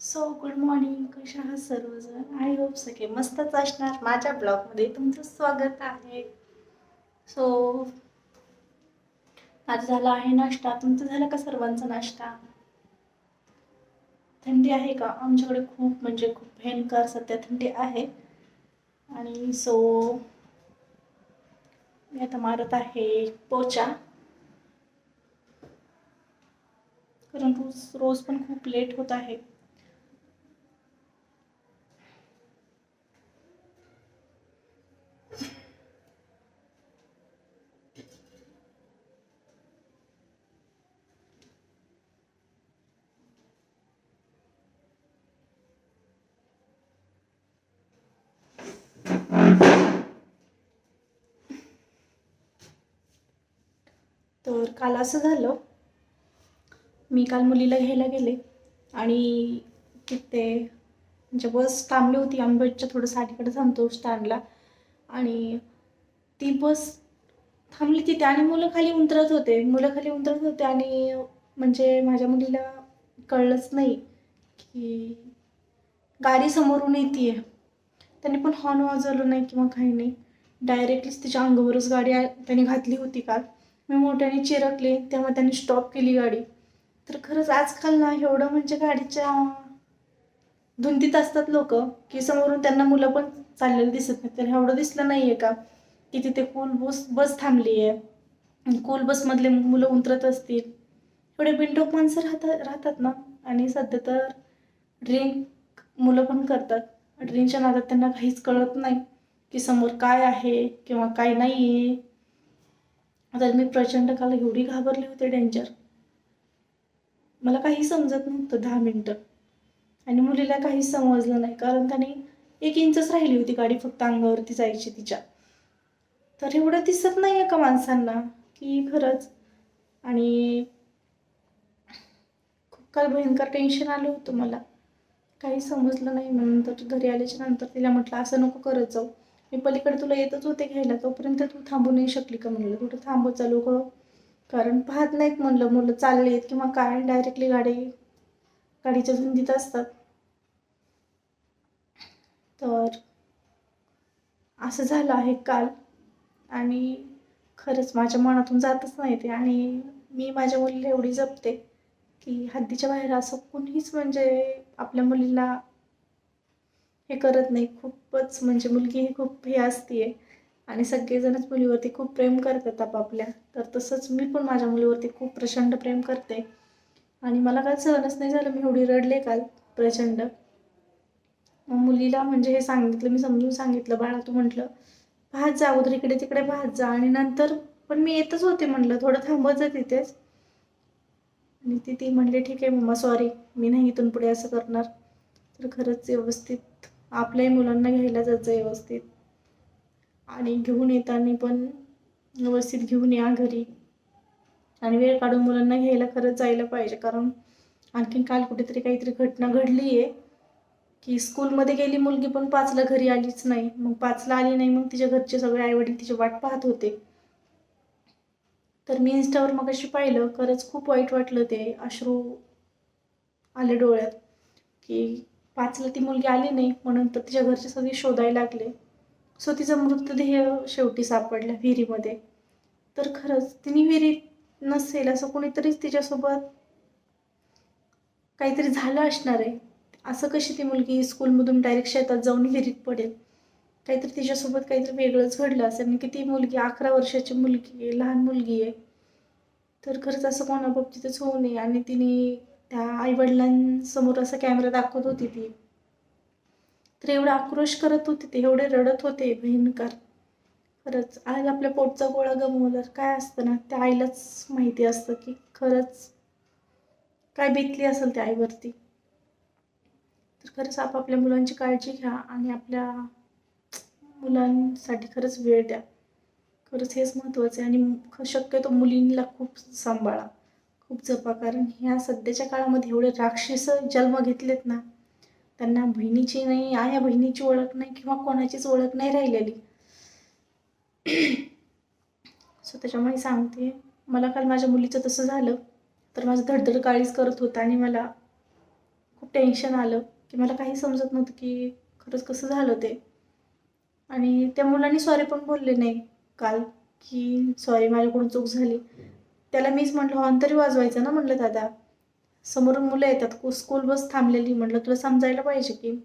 So good morning कशा आहात सर्वजण? आय होप सगळे मस्तच असणार. माझ्या ब्लॉगमध्ये तुमचं स्वागत आहे. सो आज झाला आहे नाश्ता. तुमचं झालं का सर्वांचा नाश्ता? थंडी आहे का? आमच्याकडे खूप म्हणजे खूप भयंकर सध्या थंडी आहे. आणि सो मी आता मारत आहे पोचा. कारण रोज पण खूप लेट होत आहे. तर काल असं झालं. मी काल मुलीला घ्यायला गेले आणि तिथे म्हणजे बस थांबली होती. आंबेडच्या थोडं साठीकडे थांबतो स्टँडला. आणि ती बस थांबली तिथे आणि मुलं खाली उतरत होते. मुलं खाली उतरत होते आणि म्हणजे माझ्या मुलीला कळलंच नाही की गाडी समोरून येते त्यांनी पण हॉर्न वाजवलं नाही किंवा काही नाही. डायरेक्टलीच तिच्या अंगावरच गाडी त्याने त्यांनी घातली होती काल. मी मोठ्याने चिरकले तेव्हा त्यांनी स्टॉप केली गाडी. तर खरंच आजकाल ना एवढं म्हणजे गाडीच्या धुंदीत असतात लोक की समोरून त्यांना मुलं पण चाललेली दिसत नाही तर एवढं दिसलं नाही आहे का की तिथे कूल बस बस थांबली आहे कोल बसमधले मुलं उतरत असतील. एवढे बिनडोक माणसं राहतात राहतात ना. आणि सध्या तर ड्रिंक मुलं पण करतात. ड्रिंकच्या नादात त्यांना काहीच कळत नाही की समोर काय आहे किंवा काय नाही आहे तर मी प्रचंड काल एवढी घाबरले होते डेंजर मला काही समजत नव्हतं दहा मिनटं. आणि मुलीला काहीच समजलं नाही कारण त्याने एक इंचच राहिली होती गाडी फक्त अंगावरती जायची तिच्या. तर एवढं दिसत नाही आहे का माणसांना की खरंच. आणि खूप काल भयंकर टेन्शन आलं होतं मला. काही समजलं नाही म्हणून तर घरी आल्याच्यानंतर तिला म्हटलं असं नको करत जाऊ. मी पलीकडे तुला येतच होते घ्यायला तोपर्यंत तू थांबू नाही शकली का म्हणलं. कुठं थांबत चालू करू? कारण पाहत नाहीत म्हणलं मुलं चालले आहेत किंवा काय डायरेक्टली गाडी गाडीच्या झुंदीत असतात. तर असं झालं आहे काल. आणि खरंच माझ्या मनातून जातच नाही ते. आणि मी माझ्या मुलीला एवढी जपते की हद्दीच्या बाहेर असं कुणीच म्हणजे आपल्या मुलीला हे करत नाही. खूपच म्हणजे मुलगी ही खूप हे असते आणि सगळेजणच मुलीवरती खूप प्रेम करतात आपापल्या. तर तसंच मी पण माझ्या मुलीवरती खूप प्रचंड प्रेम करते. आणि मला काय सहनच नाही झालं. मी एवढी रडले काल प्रचंड. मग मुलीला म्हणजे हे सांगितलं मी समजून सांगितलं बाळा तू म्हटलं पाहत जा अगोदर इकडे तिकडे पाहत जा. आणि नंतर पण मी येतच होते म्हणलं थोडं थांबत जा तिथेच. आणि ती ती म्हणली ठीक आहे मम्मा सॉरी मी नाही इथून पुढे असं करणार. तर खरंच व्यवस्थित आपल्याही मुलांना घ्यायला जायचं व्यवस्थित. आणि घेऊन येताना पण व्यवस्थित घेऊन या घरी. आणि वेळ काढून मुलांना घ्यायला खरंच जायला पाहिजे. कारण आणखीन काल कुठेतरी काहीतरी घटना घडली आहे की स्कूलमध्ये गेली मुलगी पण पाचला घरी आलीच नाही. मग पाचला आली नाही मग तिच्या घरचे सगळे आईवडील तिची वाट पाहत होते. तर मी इन्स्टावर मग अशी पाहिलं खरंच खूप वाईट वाटलं ते अश्रू आले डोळ्यात. की पाचला ती मुलगी आली नाही म्हणून तर तिच्या घरचे सगळे शोधायला लागले. सो तिचा मृतदेह शेवटी सापडला विहिरीमध्ये. तर खरंच तिने विहिरीत नसेल असं कोणीतरीच तिच्यासोबत काहीतरी झालं असणार आहे. असं कशी ती मुलगी स्कूलमधून डायरेक्ट शेतात जाऊन विहिरीत पडेल? काहीतरी तिच्यासोबत काहीतरी वेगळंच घडलं असेल आणि किती मुलगी अकरा वर्षाची मुलगी आहे लहान मुलगी आहे. तर खरंच असं कोणाबाबतीतच होऊ नये आणि तिने त्या आईवडिलांसमोर असा कॅमेरा दाखवत होती ती. तर एवढा आक्रोश करत होते ते एवढे रडत होते भयंकर. खरंच आज आपल्या पोटचा गोळा गमवलं. काय असतं ना त्या आईलाच माहिती असतं की खरंच काय बेतली असेल त्या आईवरती. तर खरंच आपापल्या मुलांची काळजी घ्या आणि आपल्या मुलांसाठी खरंच वेळ द्या. खरंच हेच महत्त्वाचं आहे आणि शक्यतो मुलींना खूप सांभाळा. खूप जपा. कारण ह्या सध्याच्या काळामध्ये एवढे राक्षस जन्म घेतलेत ना त्यांना बहिणीची नाही आया बहिणीची ओळख नाही किंवा कोणाचीच ओळख नाही राहिलेली. सो त्याच्यामुळे सांगते मला काल माझ्या मुलीचं तसं झालं तर माझं धडधड काळीच करत होतं आणि मला खूप टेन्शन आलं की मला काही समजत नव्हतं की खरंच कसं झालं ते. आणि त्या मुलांनी सॉरी पण बोलले नाही काल की सॉरी माझ्याकडून चूक झाली. त्याला मीच म्हटलं हो, हॉर्न तरी वाजवायचं ना म्हटलं दादा. समोरून मुलं येतात कु- स्कूल बस थांबलेली. म्हटलं तुला समजायला पाहिजे की?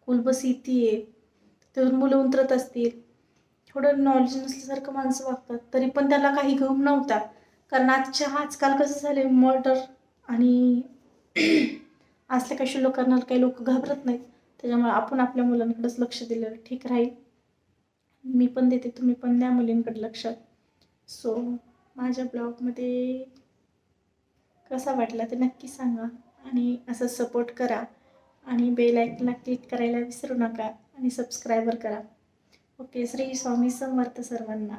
स्कूल बस येते तिथून मुलं उतरत असतील. थोडं नॉलेज नसल्यासारखं माणसं वागतात. तरी पण त्याला काही गम नव्हता. कारण आजच्या आजकाल कसं झाले मर्डर आणि असल्या काही शुल्लक करणार काही लोक घाबरत नाहीत. त्याच्यामुळे आपण आपल्या मुलांकडेच लक्ष दिलं. ठीक राहील. मी पण देते तुम्ही पण द्या मुलींकडे लक्ष. सो माझ्या ब्लॉगमध्ये कसा वाटला ते नक्की सांगा आणि असं सपोर्ट करा आणि बेल आयकनला क्लिक करायला विसरू नका आणि सबस्क्रायबर करा. ओके श्री स्वामी समर्थ सर्वांना.